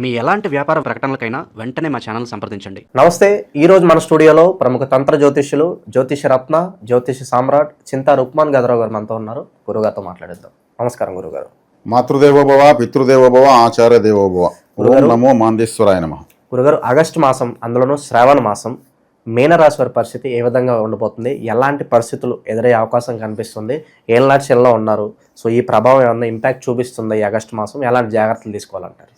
మీ ఎలాంటి వ్యాపార ప్రకటనలకైనా వెంటనే మా ఛానల్ సంప్రదించండి. నమస్తే ఈ రోజు మన స్టూడియోలో ప్రముఖ తంత్ర జ్యోతిష్యులు జ్యోతిష రత్న జ్యోతిష సామ్రాట్ చింతా రుక్మాన్ గదరావు గారు మనతో ఉన్నారు. గురుగారితో మాట్లాడేద్దాం. నమస్కారం గురుగారు మాతృదేవోభవ పితృదేవోభవ ఆచార్య దేవోభవ ఓం నమో మాందేశ్వరాయ నమ. గురుగారు ఆగస్టు మాసం అందులోనూ శ్రావణ మాసం మీనరాశి వారి పరిస్థితి ఏ విధంగా ఉండబోతుంది ఎలాంటి పరిస్థితులు ఎదురయ్యే అవకాశం కనిపిస్తుంది? ఏళ్ళనాటి శనిలో ఉన్నారు? సో ఈ ప్రభావం ఏమన్నా ఇంపాక్ట్ చూపిస్తుంది ఈ ఆగస్టు మాసం? ఎలాంటి జాగ్రత్తలు తీసుకోవాలంటారు?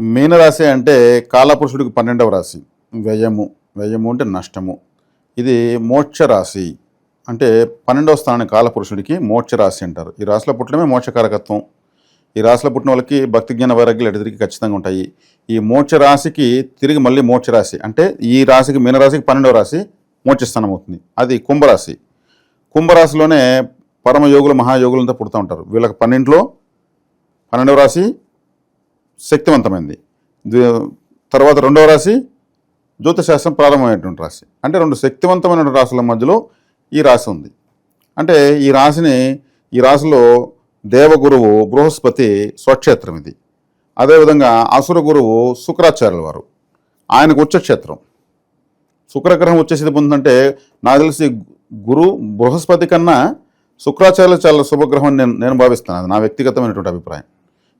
మీనరాశి అంటే కాలపురుషుడికి పన్నెండవ రాశి. వ్యయము వ్యయము అంటే నష్టము. ఇది మోక్షరాశి. అంటే పన్నెండవ స్థానం కాలపురుషుడికి మోక్షరాశి అంటారు. ఈ రాశిలో పుట్టడమే మోక్షకారకత్వం. ఈ రాశిలో పుట్టిన వాళ్ళకి భక్తి జ్ఞాన వైరాగ్యాలు ఎటు ఖచ్చితంగా ఉంటాయి. ఈ మోక్ష రాశికి తిరిగి మళ్ళీ మోక్ష రాశి అంటే ఈ రాశికి మీనరాశికి పన్నెండవ రాశి మోక్షస్థానం అవుతుంది. అది కుంభరాశి. కుంభరాశిలోనే పరమయోగులు మహాయోగులంతా పుడుతూ ఉంటారు. వీళ్ళకి పన్నెండులో పన్నెండవ రాశి శక్తివంతమైంది. తర్వాత రెండవ రాశి జ్యోతిశాస్త్రం ప్రారంభమైనటువంటి రాశి. అంటే రెండు శక్తివంతమైన రాశుల మధ్యలో ఈ రాశి ఉంది. అంటే ఈ రాశిని ఈ రాశిలో దేవగురువు బృహస్పతి స్వక్షేత్రం ఇది. అదేవిధంగా అసుర గురువు శుక్రాచార్యుల వారు. ఆయనకు ఉచ్చక్షేత్రం. శుక్రగ్రహం వచ్చేసి పొందుతుంటే నాకు తెలిసి గురు బృహస్పతి కన్నా శుక్రాచార్యులు చాలా శుభగ్రహం నేను నేను భావిస్తాను. అది నా వ్యక్తిగతమైనటువంటి అభిప్రాయం.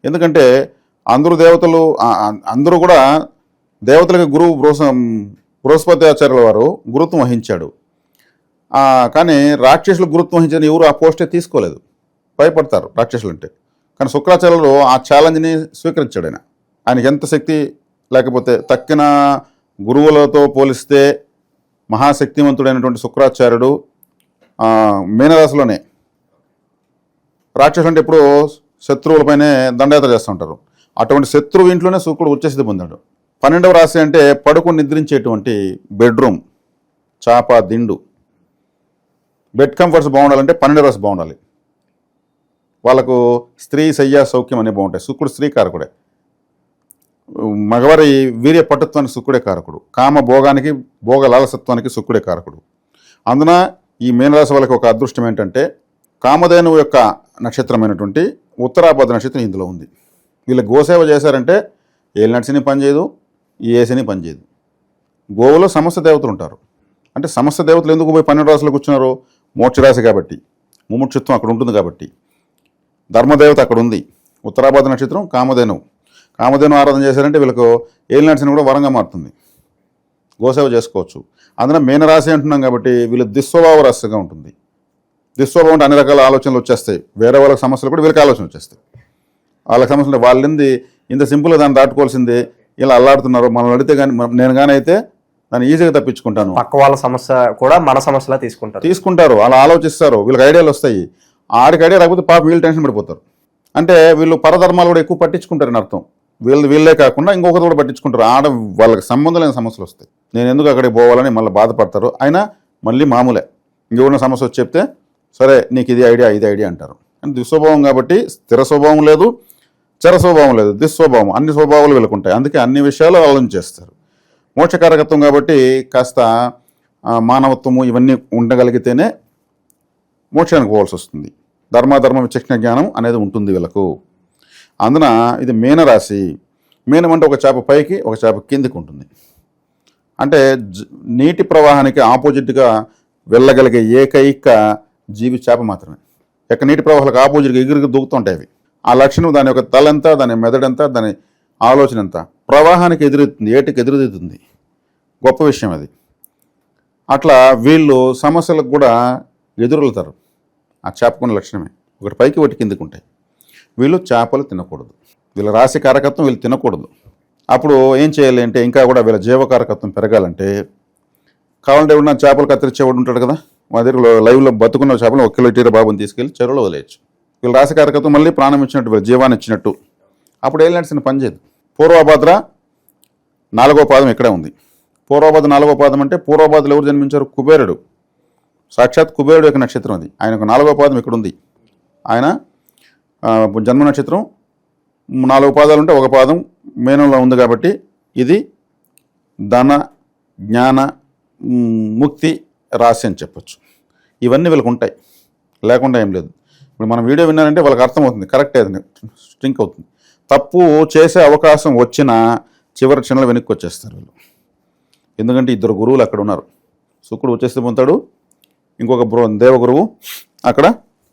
ఎందుకంటే అందరూ దేవతలు అందరూ కూడా దేవతలకు గురువు బృహస్ బృహస్పతి ఆచార్యుల వారు గురుత్వం వహించాడు. కానీ రాక్షసులు గురుత్వం వహించిన ఎవరు ఆ పోస్టే తీసుకోలేదు. భయపడతారు రాక్షసులు అంటే కానీ శుక్రాచార్యులు ఆ ఛాలెంజ్ని స్వీకరించాడు ఆయన. ఆయనకి ఎంత శక్తి లేకపోతే తక్కిన గురువులతో పోలిస్తే మహాశక్తివంతుడైనటువంటి శుక్రాచార్యుడు మీనరాశిలోనే. రాక్షసులు అంటే ఎప్పుడు శత్రువులపైనే దండయాత్ర చేస్తుంటారు అటువంటి శత్రువు ఇంట్లోనే శుక్రుడు ఉచ్చస్థితి పొందాడు. పన్నెండవ రాశి అంటే పడుకుని నిద్రించేటువంటి బెడ్రూమ్ చాప దిండు. బెడ్ కంఫర్ట్స్ బాగుండాలంటే పన్నెండవ రాశి బాగుండాలి. వాళ్ళకు స్త్రీ శయ్య సౌఖ్యం అనే బాగుంటాయి. శుక్రుడు స్త్రీ కారకుడే. మగవారి వీర్య పటుత్వానికి శుక్రుడే కారకుడు. కామ భోగానికి భోగ లాలసత్వానికి శుక్రుడే కారకుడు. అందున ఈ మీనరాశి వాళ్ళకి ఒక అదృష్టం ఏంటంటే కామధేనువు యొక్క నక్షత్రమైనటువంటి ఉత్తరాపద నక్షత్రం ఇందులో ఉంది. వీళ్ళు గోసేవ చేశారంటే ఏళ్ళు నడిచిని పనిచేయదు ఈ ఏసిని పనిచేయదు గోవులో సమస్త దేవతలు ఉంటారు. అంటే సమస్త దేవతలు ఎందుకు పోయి పన్నెండు రాసులకు కూర్చున్నారు? మోక్షరాశి కాబట్టి ముముక్షత్వం అక్కడ ఉంటుంది కాబట్టి. ధర్మదేవత అక్కడ ఉంది. ఉత్తరాభాద నక్షత్రం కామధేనువు కామధేను ఆరాధన చేశారంటే వీళ్ళకు ఏళ్ళు నడిచిన కూడా వరంగా మారుతుంది. గోసేవ చేసుకోవచ్చు. అందులో మీనరాశి అంటున్నాం కాబట్టి వీళ్ళు దుస్వభావ రాశిగా ఉంటుంది. దుస్వభావం అంటే అన్ని రకాల ఆలోచనలు వచ్చేస్తాయి. వేరే వాళ్ళకి సమస్యలు కూడా వీళ్ళకి ఆలోచన వచ్చేస్తాయి. వాళ్ళకి సమస్యలు. వాళ్ళింది ఇంత సింపుల్గా దాన్ని దాటుకోవాల్సిందే ఇలా అల్లాడుతున్నారు. మనం అడిగితే కానీ నేను కానీ అయితే దాన్ని ఈజీగా తప్పించుకుంటాను. పక్క వాళ్ళ సమస్య కూడా మన సమస్యలా తీసుకుంటారు. తీసుకుంటారు అలా ఆలోచిస్తారు. వీళ్ళకి ఐడియాలు వస్తాయి. ఆడికి ఐడియా రాకపోతే పాప వీళ్ళు టెన్షన్ పడిపోతారు. అంటే వీళ్ళు పరధర్మాలు కూడా ఎక్కువ పట్టించుకుంటారని అర్థం. వీళ్ళు వీళ్ళే కాకుండా ఇంకొకరు కూడా పట్టించుకుంటారు. ఆడ వాళ్ళకి సంబంధం లేని సమస్యలు వస్తాయి. నేను ఎందుకు అక్కడికి పోవాలని మళ్ళీ బాధపడతారు? అయినా మళ్ళీ మామూలే. ఇంకెవరిన సమస్య వచ్చి చెప్తే సరే నీకు ఇది ఐడియా ఇది ఐడియా అంటారు. అంటే దుస్వభావం కాబట్టి స్థిర స్వభావం లేదు. చర స్వభావం లేదు దుస్వభావం అన్ని స్వభావాలు వెలుకుంటాయి అందుకే అన్ని విషయాలు ఆలోచన చేస్తారు. మోక్షకారకత్వం కాబట్టి కాస్త మానవత్వము ఇవన్నీ ఉండగలిగితేనే మోక్షానికి పోవాల్సి వస్తుంది. ధర్మాధర్మ విచక్షణ జ్ఞానం అనేది ఉంటుంది వీళ్ళకు. అందున ఇది మీనరాశి. మీనం అంటే ఒక చేప పైకి ఒక చేప కిందికి ఉంటుంది. అంటే జ- నీటి ప్రవాహానికి ఆపోజిట్గా వెళ్ళగలిగే ఏకైక జీవి చేప మాత్రమే. ఎక్కడ నీటి ప్రవాహాలకు ఆపోజిట్గా ఎగురికి దూకుతుంటాయి అవి. ఆ లక్షణం దాని యొక్క తలంతా దాని మెదడంతా దాని ఆలోచన ఎంత ప్రవాహానికి ఎదురెత్తుంది ఏటికి ఎదురుదిద్దుతుంది గొప్ప విషయం అది. అట్లా వీళ్ళు సమస్యలకు కూడా ఎదురెళ్తారు ఆ చేపకున్న లక్షణమే. ఒకటి పైకి ఒకటి కిందికి ఉంటాయి. వీళ్ళు చేపలు తినకూడదు. వీళ్ళ రాశి కారకత్వం వీళ్ళు తినకూడదు. అప్పుడు ఏం చేయాలి అంటే ఇంకా కూడా వీళ్ళ జీవకారకత్వం పెరగాలంటే కావాలంటే ఉన్న చేపలు కత్తిరించేవాడు ఉంటాడు కదా? మా దగ్గర లైవ్లో బతుకున్న చేపలు ఒక కిలో టీర బాబుని తీసుకెళ్ళి చెరువులో వదిలేయచ్చు. వీళ్ళ రాశి కారకత్వం మళ్ళీ ప్రాణం ఇచ్చినట్టు జీవాన్ని ఇచ్చినట్టు. అప్పుడు ఏం పని చేయదు పూర్వభద్ర నాలుగో పాదం ఇక్కడే ఉంది. పూర్వభద్ర నాలుగో పాదం అంటే పూర్వభద్రలు ఎవరు జన్మించారు? కుబేరుడు. సాక్షాత్ కుబేరుడు యొక్క నక్షత్రం అది. ఆయనకు నాలుగో పాదం ఇక్కడ ఉంది. ఆయన జన్మ నక్షత్రం నాలుగు పాదాలు ఉంటే ఒక పాదం మేనంలో ఉంది కాబట్టి ఇది ధన జ్ఞాన ముక్తి రాశి అని చెప్పచ్చు. ఇవన్నీ వీళ్ళకు ఉంటాయి. లేకుండా ఏం లేదు. ఇప్పుడు మనం వీడియో విన్నారంటే వాళ్ళకి అర్థమవుతుంది. కరెక్ట్ అది. స్ట్రింక్ అవుతుంది. తప్పు చేసే అవకాశం వచ్చినా చివరి క్షణాలు వెనక్కి వచ్చేస్తారు వీళ్ళు. ఎందుకంటే ఇద్దరు గురువులు అక్కడ ఉన్నారు. శుక్రుడు వచ్చేస్తే పొందుతాడు ఇంకొక దేవగురువు అక్కడ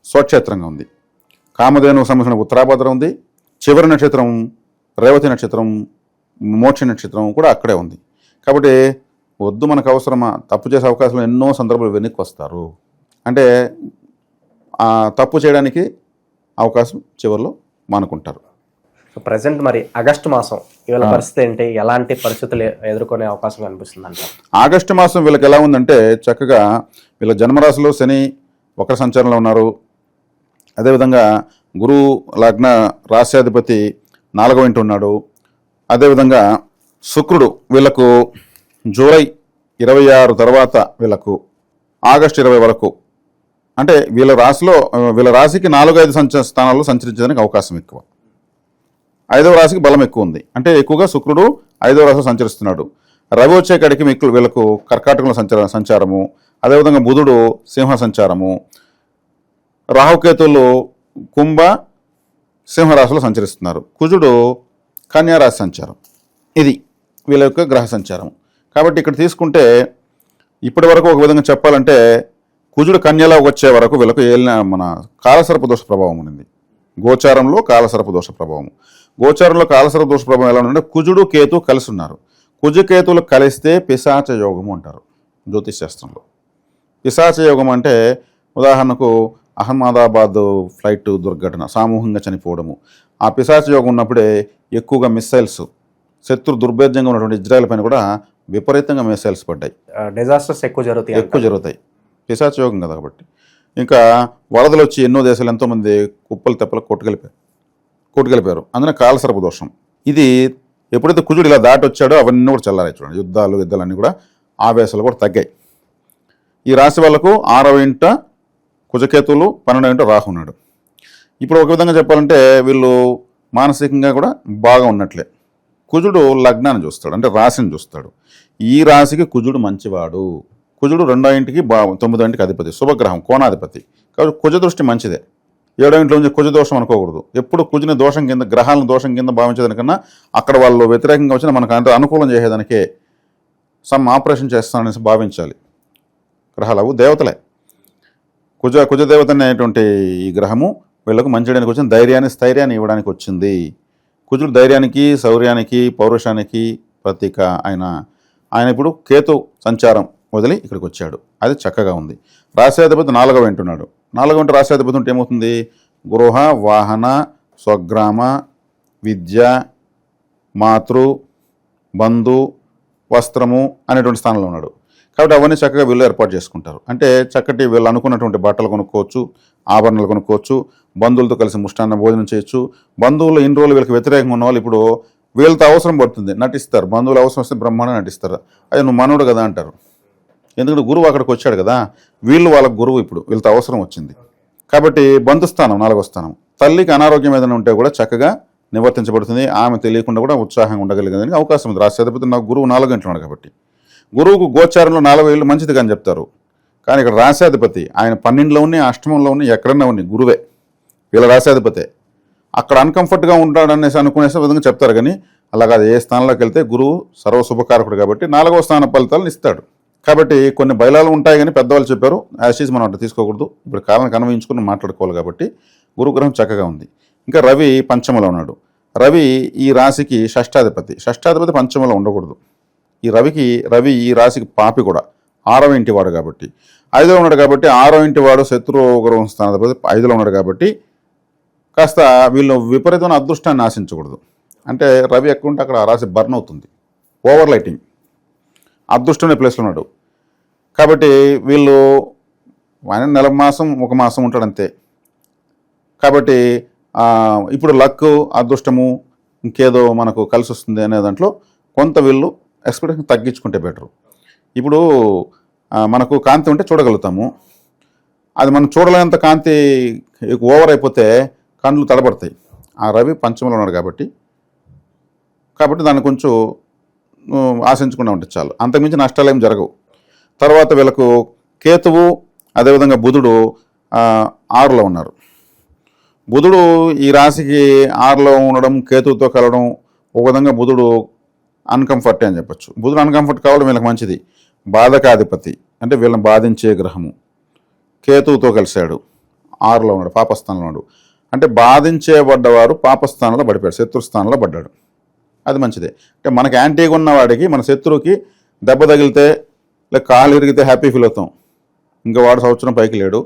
స్వక్షేత్రంగా ఉంది. కామధేనుకు సంబంధించిన ఉత్తరాభద్ర ఉంది. చివరి నక్షత్రం రేవతి నక్షత్రం మోక్ష నక్షత్రం కూడా అక్కడే ఉంది. కాబట్టి వద్దు మనకు అవసరమా? తప్పు చేసే అవకాశం ఎన్నో సందర్భాలు వెనక్కి వస్తారు. అంటే తప్పు చేయడానికి అవకాశం చివరిలో మానుకుంటారు. సో ప్రజెంట్ మరి ఆగస్టు మాసం ఇవాళ పరిస్థితి ఏంటి? ఎలాంటి పరిస్థితులు ఎదుర్కొనే అవకాశం కనిపిస్తుంది అంటారు ఆగస్టు మాసం వీళ్ళకి ఎలా ఉందంటే చక్కగా వీళ్ళ జన్మరాశిలో శని వక్ర సంచారంలో ఉన్నారు. అదేవిధంగా గురువు లగ్న రాశ్యాధిపతి నాలుగవ ఇంటి ఉన్నాడు. అదేవిధంగా శుక్రుడు వీళ్ళకు జూలై ఇరవై ఆరు తర్వాత వీళ్ళకు ఆగస్టు ఇరవై వరకు అంటే వీళ్ళ రాశిలో వీళ్ళ రాశికి నాలుగు ఐదు సంచ స్థానాల్లో సంచరించడానికి అవకాశం ఎక్కువ. ఐదవ రాశికి బలం ఎక్కువ ఉంది. అంటే ఎక్కువగా శుక్రుడు ఐదవ రాశిలో సంచరిస్తున్నాడు. రవి వచ్చేకాడికి మీకు వీళ్ళకు కర్కాటకంలో సంచార సంచారము అదేవిధంగా బుధుడు సింహ సంచారము రాహుకేతులు కుంభ సింహరాశిలో సంచరిస్తున్నారు. కుజుడు కన్యారాశి సంచారం. ఇది వీళ్ళ యొక్క గ్రహ సంచారం కాబట్టి ఇక్కడ తీసుకుంటే ఇప్పటి వరకు ఒక విధంగా చెప్పాలంటే కుజుడు కన్యలో వచ్చే వరకు వీళ్ళకు ఏలిన మన కాలసర్ప దోష ప్రభావం ఉంది గోచారంలో కాలసర్ప దోష ప్రభావం గోచారంలో కాలసర్ప దోష ప్రభావం ఎలా ఉందంటే కుజుడు కేతు కలిసి ఉన్నారు. కుజు కేతులు కలిస్తే పిశాచ యోగము అంటారు జ్యోతిష్ శాస్త్రంలో. పిశాచ యోగం అంటే ఉదాహరణకు అహ్మదాబాద్ ఫ్లైట్ దుర్ఘటన సామూహికంగా చనిపోవడము. ఆ పిశాచ యోగం ఉన్నప్పుడే ఎక్కువగా మిస్సైల్స్ శత్రు దుర్భేద్యంగా ఉన్నటువంటి ఇజ్రాయెల్ పైన కూడా విపరీతంగా మిస్సైల్స్ పడ్డాయి. డిజాస్టర్స్ ఎక్కువ జరుగుతాయి ఎక్కువ జరుగుతాయి. పిశాచయోగం కదా కాబట్టి. ఇంకా వరదలు వచ్చి ఎన్నో దేశాలు ఎంతోమంది కుప్పలు తెప్పలు కొట్టుకెళ్ళిపోయారు. కొట్టుకెళ్ళిపోయారు. అందులో కాలసర్ప దోషం. ఇది ఎప్పుడైతే కుజుడు ఇలా దాటి వచ్చాడో అవన్నీ కూడా చల్లారాయి చూడండి. యుద్ధాలు యుద్ధాలు అన్నీ కూడా ఆవేశాలు కూడా తగ్గాయి. ఈ రాశి వాళ్ళకు ఆరవ ఇంట కుజకేతువులు పన్నెండవ ఇంట రాహు ఉన్నాడు. ఇప్పుడు ఒక విధంగా చెప్పాలంటే వీళ్ళు మానసికంగా కూడా బాగా ఉన్నట్లే. కుజుడు లగ్నాన్ని చూస్తాడు అంటే రాశిని చూస్తాడు. ఈ రాశికి కుజుడు మంచివాడు. కుజుడు రెండో ఇంటికి బా తొమ్మిదో ఇంటికి అధిపతి శుభగ్రహం కోణాధిపతి. కాబట్టి కుజ దృష్టి మంచిదే. ఏడో ఇంట్లో నుంచి కుజ దోషం అనుకోకూడదు. ఎప్పుడు కుజుని దోషం కింద గ్రహాలను దోషం కింద భావించేదానికన్నా అక్కడ వాళ్ళు వ్యతిరేకంగా వచ్చిన మనకు అంత అనుకూలం చేసేదానికే సమ్ ఆపరేషన్ చేస్తాననేసి భావించాలి. గ్రహాలు దేవతలే. కుజ కుజదేవత అనేటువంటి ఈ గ్రహము వీళ్ళకు మంచిడానికి వచ్చింది ధైర్యాన్ని స్థైర్యాన్ని ఇవ్వడానికి వచ్చింది. కుజుడు ధైర్యానికి శౌర్యానికి పౌరుషానికి ప్రతీక ఆయన. ఆయన ఇప్పుడు కేతు సంచారం. వదిలి ఇక్కడికి వచ్చాడు అది చక్కగా ఉంది. రాశ్యాధిపతి నాలుగవ వింటున్నాడు. నాలుగవ ఇంటి రాశ్యాధిపతి ఉంటే ఏమవుతుంది? గృహ వాహన స్వగ్రామ విద్య మాతృ బంధు వస్త్రము అనేటువంటి స్థానంలో ఉన్నాడు. కాబట్టి అవన్నీ చక్కగా వీళ్ళు ఏర్పాటు చేసుకుంటారు. అంటే చక్కటి వీళ్ళు అనుకున్నటువంటి బట్టలు కొనుక్కోవచ్చు ఆభరణాలు కొనుక్కోవచ్చు బంధువులతో కలిసి ముష్టాన్న భోజనం చేయొచ్చు. బంధువులు ఇన్ని రోజులు వీళ్ళకి వ్యతిరేకంగా ఉన్న వాళ్ళు ఇప్పుడు వీళ్ళతో అవసరం పడుతుంది. నటిస్తారు. బంధువులు అవసరం వస్తే బ్రహ్మాండం నటిస్తారు. అది నువ్వు మనవుడు కదా అంటారు. ఎందుకంటే గురువు అక్కడికి వచ్చాడు కదా. వీళ్ళు వాళ్ళ గురువు ఇప్పుడు. వీళ్ళతో అవసరం వచ్చింది. కాబట్టి బంధుస్థానం నాలుగో స్థానం. తల్లికి అనారోగ్యం ఏదైనా ఉంటే కూడా చక్కగా నివర్తించబడుతుంది. ఆమె తెలియకుండా కూడా ఉత్సాహంగా ఉండగలిగేదానికి అవకాశం ఉంది. రాష్ట్రాధిపతి నాకు గురువు నాలుగు గంటలు కాబట్టి. గురువుకు గోచారంలో నాలుగు ఏళ్ళు మంచిది కానీ చెప్తారు. కానీ ఇక్కడ రాశాధిపతి ఆయన పన్నెండులో ఉన్నాయి అష్టమంలో ఉన్నాయి ఎక్కడన్నా ఉన్నాయి గురువే. వీళ్ళ రాశాధిపతే అక్కడ అన్కంఫర్ట్గా ఉంటాడనేసి అనుకునేసి విధంగా చెప్తారు కానీ అలాగా ఏ స్థానంలోకి వెళ్తే గురువు సర్వ శుభకారకుడు కాబట్టి నాలుగవ స్థాన ఫలితాలను ఇస్తాడు. కాబట్టి కొన్ని బయలాలు ఉంటాయి కానీ పెద్దవాళ్ళు చెప్పారు. యాసిస్ మనం అట్లా తీసుకోకూడదు. ఇప్పుడు కాలానికి అన్వయించుకుని మాట్లాడుకోవాలి కాబట్టి గురుగ్రహం చక్కగా ఉంది. ఇంకా రవి పంచమలో ఉన్నాడు. రవి ఈ రాశికి షష్టాధిపతి. షష్టాధిపతి పంచమలో ఉండకూడదు. ఈ రవికి రవి ఈ రాశికి పాపి కూడా. ఆరవ ఇంటి వాడు కాబట్టి. ఐదులో ఉన్నాడు కాబట్టి ఆరో ఇంటి వాడు శత్రుగ్రహం స్థానాధిపతి ఐదులో ఉన్నాడు కాబట్టి కాస్త వీళ్ళు విపరీతమైన అదృష్టాన్ని ఆశించకూడదు. అంటే రవి ఎక్కువ ఉంటే అక్కడ ఆ రాశి బర్న్ అవుతుంది. ఓవర్ లైటింగ్ అదృష్టం అనే ప్లేస్లో ఉన్నాడు. కాబట్టి వీళ్ళు ఆయన నెల మాసం ఒక మాసం ఉంటాడు అంతే. కాబట్టి ఇప్పుడు లక్ అదృష్టము ఇంకేదో మనకు కలిసి వస్తుంది అనే దాంట్లో కొంత వీళ్ళు ఎక్స్పెక్టేషన్ తగ్గించుకుంటే బెటరు ఇప్పుడు మనకు కాంతి ఉంటే చూడగలుగుతాము. అది మనం చూడలేనంత కాంతి ఓవర్ అయిపోతే కళ్ళు తడబడతాయి. ఆ రవి పంచమలో ఉన్నాడు కాబట్టి. కాబట్టి దాన్ని కొంచెం ఆశించకుండా ఉంటే చాలు. అంతకుమించి నష్టాలు ఏం జరగవు. తర్వాత వీళ్ళకు కేతువు అదేవిధంగా బుధుడు ఆరులో ఉన్నారు. బుధుడు ఈ రాశికి ఆరులో ఉండడం కేతువుతో కలవడం ఒక విధంగా బుధుడు అన్కంఫర్ట్ అని చెప్పొచ్చు. బుధుడు అన్కంఫర్ట్ కావడం వీళ్ళకి మంచిది. బాధకాధిపతి అంటే వీళ్ళని బాధించే గ్రహము. కేతువుతో కలిశాడు ఆరులో ఉన్నాడు పాపస్థానంలో ఉన్నాడు. అంటే బాధించేబడ్డవారు పాపస్థానంలో పడిపోయాడు శత్రుస్థానంలో పడ్డాడు. అది మంచిదే. అంటే మనకి యాంటీగా ఉన్న వాడికి మన శత్రువుకి దెబ్బ తగిలితే లేక కాలు ఇరిగితే హ్యాపీ ఫీల్ అవుతాం. ఇంకా వాడు సంవత్సరం పైకి లేడు.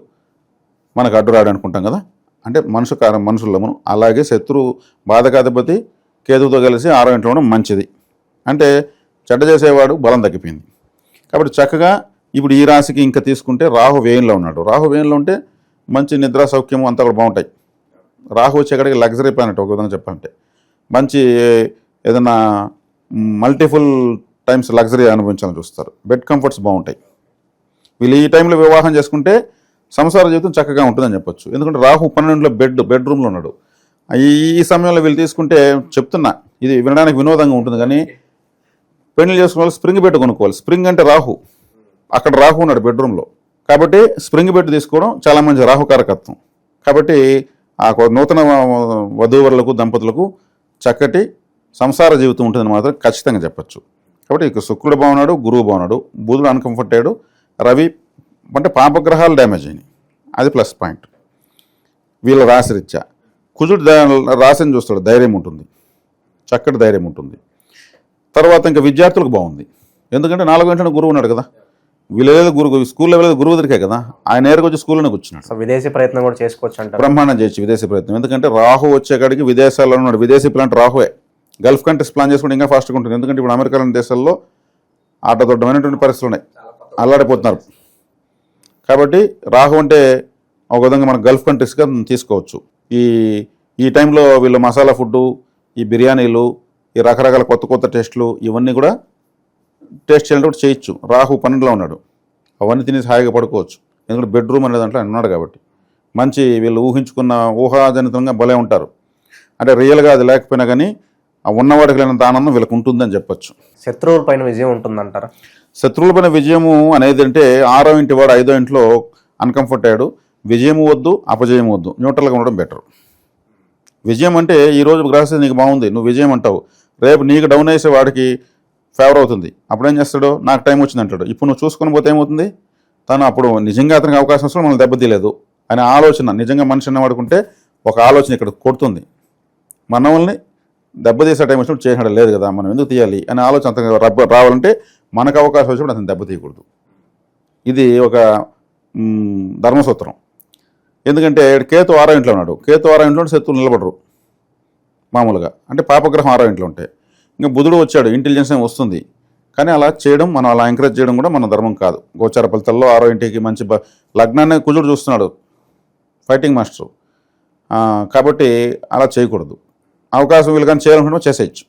మనకు అడ్డు రాడు అనుకుంటాం కదా? అంటే మనుషు కారం మనుషుల్లో మనం అలాగే శత్రువు బాధకాధిపతి కేతువుతో కలిసి ఆరో ఇంట్లో ఉండడం మంచిది. అంటే చెడ్డ చేసేవాడు బలం తగ్గిపోయింది. కాబట్టి చక్కగా ఇప్పుడు ఈ రాశికి ఇంకా తీసుకుంటే రాహు వేయంలో ఉన్నాడు. రాహు వేయంలో ఉంటే మంచి నిద్ర సౌఖ్యము అంతా కూడా బాగుంటాయి. రాహు వచ్చేకాడికి లగ్జరీ ప్లానెట్ ఒక విధంగా చెప్పాలంటే. మంచి ఏదైనా మల్టిపుల్ టైమ్స్ లగ్జరీ అనుభవించాలని చూస్తారు. బెడ్ కంఫర్ట్స్ బాగుంటాయి. వీళ్ళు ఈ టైంలో వివాహం చేసుకుంటే సంసార జీవితం చక్కగా ఉంటుందని చెప్పొచ్చు. ఎందుకంటే రాహు పన్నెండులో బెడ్ బెడ్రూమ్లో ఉన్నాడు. ఈ ఈ సమయంలో వీళ్ళు తీసుకుంటే చెప్తున్నా ఇది వినడానికి వినోదంగా ఉంటుంది కానీ పెళ్ళి చేసుకోవాలి స్ప్రింగ్ బెడ్ కొనుక్కోవాలి. స్ప్రింగ్ అంటే రాహు. అక్కడ రాహు ఉన్నాడు బెడ్రూమ్లో. కాబట్టి స్ప్రింగ్ బెడ్ తీసుకోవడం చాలా మంచి రాహుకారకత్వం. కాబట్టి ఆ నూతన వధూవరులకు దంపతులకు చక్కటి సంసార జీవితం ఉంటుందని మాత్రం ఖచ్చితంగా చెప్పొచ్చు. కాబట్టి ఇక శుక్రుడు బాగున్నాడు గురువు బాగున్నాడు బుధుడు అన్కంఫర్ట్ అయ్యాడు రవి అంటే పాపగ్రహాలు డ్యామేజ్ అయినాయి. అది ప్లస్ పాయింట్ వీళ్ళ రాశి రీత్యా. కుజుడు రాశిని చూస్తాడు ధైర్యం ఉంటుంది. చక్కటి ధైర్యం ఉంటుంది. తర్వాత ఇంకా విద్యార్థులకు బాగుంది. ఎందుకంటే నాలుగు గంటల గురువు ఉన్నాడు కదా. వీళ్ళు గురువు స్కూల్లో వెళ్ళేది గురువు దొరికే కదా. ఆయన నేరుగా వచ్చి స్కూల్లోనే కూర్చున్నాడు. విదేశీ ప్రయత్నం కూడా చేసుకోవచ్చు అంటారు. బ్రహ్మాండం చేయొచ్చు విదేశీ ప్రయత్నం. ఎందుకంటే రాహు వచ్చేకాడికి విదేశాల్లో ఉన్నాడు. విదేశీ ప్లాంట్ రాహువే. గల్ఫ్ కంట్రీస్ ప్లాన్ చేసుకుంటే ఇంకా ఫాస్ట్గా ఉంటుంది. ఎందుకంటే ఇప్పుడు అమెరికా లాంటి దేశాల్లో ఆటదొడ్డమైనటువంటి పరిస్థితులు ఉన్నాయి. అల్లాడిపోతున్నారు. కాబట్టి రాహు అంటే ఒక విధంగా మనం గల్ఫ్ కంట్రీస్గా తీసుకోవచ్చు. ఈ ఈ టైంలో వీళ్ళు మసాలా ఫుడ్డు ఈ బిర్యానీలు ఈ రకరకాల కొత్త కొత్త టేస్ట్లు ఇవన్నీ కూడా టేస్ట్ చేయాలంటే కూడా చేయొచ్చు. రాహు పన్నెండులో ఉన్నాడు. అవన్నీ తినేసి హాయిగా పడుకోవచ్చు. ఎందుకంటే బెడ్రూమ్ అనే దాంట్లో ఆయన ఉన్నాడు కాబట్టి. మంచి వీళ్ళు ఊహించుకున్న ఊహాజనితంగా భలే ఉంటారు. అంటే రియల్గా అది లేకపోయినా కానీ ఆ ఉన్నవాడికి లేనంత ఆనందం వీళ్ళకి ఉంటుందని చెప్పొచ్చు. శత్రువుల పైన విజయం ఉంటుందంటారా? శత్రువులపైన విజయము అనేది అంటే ఆరో ఇంటి వాడు ఐదో ఇంట్లో అన్కంఫర్ట్ అయ్యాడు విజయము వద్దు అపజయము వద్దు న్యూట్రల్గా ఉండడం బెటర్. విజయం అంటే ఈ రోజు గ్రహస్థితి నీకు బాగుంది నువ్వు విజయం అంటావు. రేపు నీకు డౌన్ వేసే వాడికి ఫేవర్ అవుతుంది. అప్పుడు ఏం చేస్తాడు? నాకు టైం వచ్చింది అంటాడు. ఇప్పుడు నువ్వు చూసుకొని పోతే ఏమవుతుంది? తను అప్పుడు నిజంగా అతనికి అవకాశం వస్తే మనం దెబ్బతీయలేదు. అనే ఆలోచన నిజంగా మనిషి అన్నవాడుకుంటే ఒక ఆలోచన ఇక్కడ కొడుతుంది. మనల్ని దెబ్బతీసే టైం వచ్చినప్పుడు చేసినట్టు లేదు కదా మనం ఎందుకు తీయాలి అనే ఆలోచన అంత రావాలంటే మనకు అవకాశం వచ్చినప్పుడు అతను దెబ్బతీయకూడదు. ఇది ఒక ధర్మసూత్రం. ఎందుకంటే కేతు ఆరో ఇంట్లో ఉన్నాడు. కేతు ఆరో ఇంట్లో శత్రువులు నిలబడరు మామూలుగా. అంటే పాపగ్రహం ఆరో ఇంట్లో ఉంటాయి ఇంకా బుధుడు వచ్చాడు ఇంటెలిజెన్స్ వస్తుంది. కానీ అలా చేయడం మనం అలా ఎంకరేజ్ చేయడం కూడా మన ధర్మం కాదు. గోచార ఫలితాల్లో ఆరో ఇంటికి మంచి లగ్నాన్ని కుజుడు చూస్తున్నాడు. ఫైటింగ్ మాస్టర్ కాబట్టి అలా చేయకూడదు. అవకాశం వీళ్ళు కానీ చేయాలనుకుంటే చేసేయచ్చు.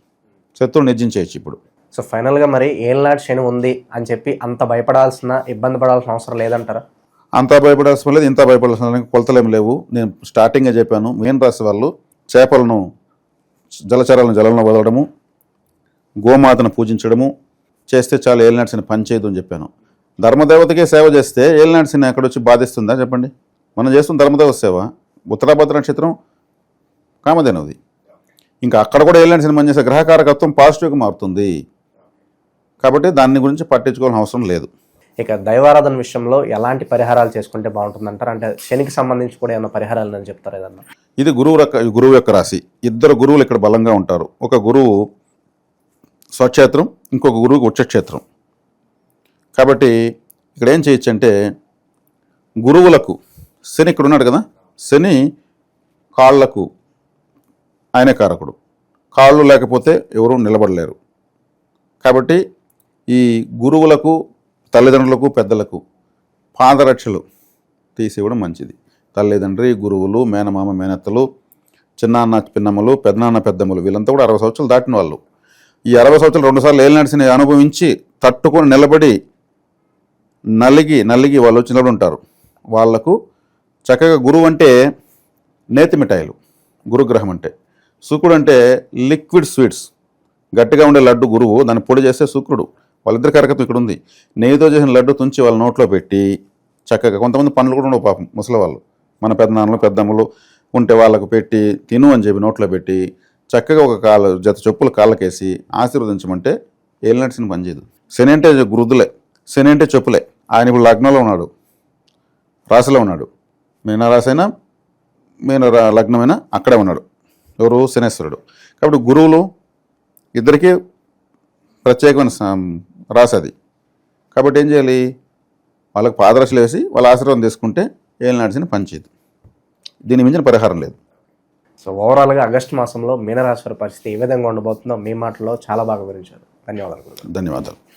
శత్రువులు నిర్జించేయచ్చు ఇప్పుడు. సో ఫైనల్గా మరి ఏళ్ళనాటి శని ఉంది అని చెప్పి అంత భయపడాల్సిన ఇబ్బంది పడాల్సిన అవసరం లేదంటారా? అంతా భయపడాల్సిన లేదు ఇంత భయపడాల్సిన. కొలతలేం లేవు. నేను స్టార్టింగే చెప్పాను మీన రాశి వాళ్ళు చేపలను జలచరాలను జలంలో వదలడము గోమాతను పూజించడము చేస్తే చాలు ఏలినాడ్సిన పని చేయదు అని చెప్పాను. ధర్మదేవతకే సేవ చేస్తే ఏలినాడ్సిన ఎక్కడ వచ్చి బాధిస్తుందా చెప్పండి? మనం చేస్తున్న ధర్మదేవత సేవ ఉత్తరాభద్ర నక్షత్రం కామధేనది. ఇంకా అక్కడ కూడా ఏలినాడ్సిన పని చేసే గ్రహకారకత్వం పాజిటివ్గా మారుతుంది. కాబట్టి దాని గురించి పట్టించుకోవాల్సిన అవసరం లేదు. ఇక దైవారాధన విషయంలో ఎలాంటి పరిహారాలు చేసుకుంటే బాగుంటుందంటారా? అంటే శనికి సంబంధించి కూడా ఏమైనా పరిహారాలు అని చెప్తారా ఏదన్నా? ఇది గురువు రక గురువు యొక్క రాశి. ఇద్దరు గురువులు ఇక్కడ బలంగా ఉంటారు. ఒక గురువు స్వక్షేత్రం ఇంకొక గురువుకి ఉచ్చక్షేత్రం. కాబట్టి ఇక్కడ ఏం చేయొచ్చు అంటే గురువులకు శని ఇక్కడ ఉన్నాడు కదా శని కాళ్ళకు ఆయనే కారకుడు. కాళ్ళు లేకపోతే ఎవరూ నిలబడలేరు. కాబట్టి ఈ గురువులకు తల్లిదండ్రులకు పెద్దలకు పాదరక్షలు తీసివ్వడం మంచిది. తల్లిదండ్రి గురువులు మేనమామ మేనత్తలు చిన్నాన్న పిన్నమ్మలు పెద్దనాన్న పెద్దమ్మలు వీళ్ళంతా కూడా అరవై సంవత్సరాలు దాటిన వాళ్ళు. ఈ అరవై సంవత్సరాలు రెండుసార్లు ఏళ్ళు నడిచిన అనుభవించి తట్టుకొని నిలబడి నలిగి నలిగి వాళ్ళు వచ్చినప్పుడు ఉంటారు. వాళ్ళకు చక్కగా గురువు అంటే నేతి మిఠాయిలు గురుగ్రహం అంటే. శుక్రుడు అంటే లిక్విడ్ స్వీట్స్. గట్టిగా ఉండే లడ్డు గురువు దాన్ని పొడి చేస్తే శుక్రుడు. వాళ్ళిద్దరి కరకత్వం ఇక్కడ ఉంది. నెయ్యితో చేసిన లడ్డు తుంచి వాళ్ళ నోట్లో పెట్టి చక్కగా కొంతమంది పనులు కూడా ఉండవు పాపం ముసలి వాళ్ళు మన పెద్దనాన్నలు పెద్దమ్మలు ఉంటే వాళ్ళకు పెట్టి తిను అని చెప్పి నోట్లో పెట్టి చక్కగా ఒక కాలు జత చెప్పులు కాళ్ళకేసి ఆశీర్వదించమంటే ఏలినట్సిన పనిచేయదు శని అంటే గురుదులే శని అంటే చెప్పులే. ఆయన ఇప్పుడు లగ్నంలో ఉన్నాడు. రాశిలో ఉన్నాడు. మీనరాశి అయినా మీన రా- లగ్నమైనా అక్కడే ఉన్నాడు. ఎవరు? శనేశ్వరుడు. కాబట్టి గురువులు ఇద్దరికీ ప్రత్యేకమైన అది. కాబట్టి ఏం చేయాలి? వాళ్ళకి పాదరశలు వేసి వాళ్ళ ఆశీర్వాదం తీసుకుంటే ఏం నడిచిన పనిచేయదు. దీని మించిన పరిహారం లేదు. సో ఓవరాల్గా ఆగస్టు మాసంలో మీనరాశి వారి పరిస్థితి ఏ విధంగా ఉండబోతుందో మీ మాటలో చాలా బాగా వివరించారు. ధన్యవాదాలు. ధన్యవాదాలు.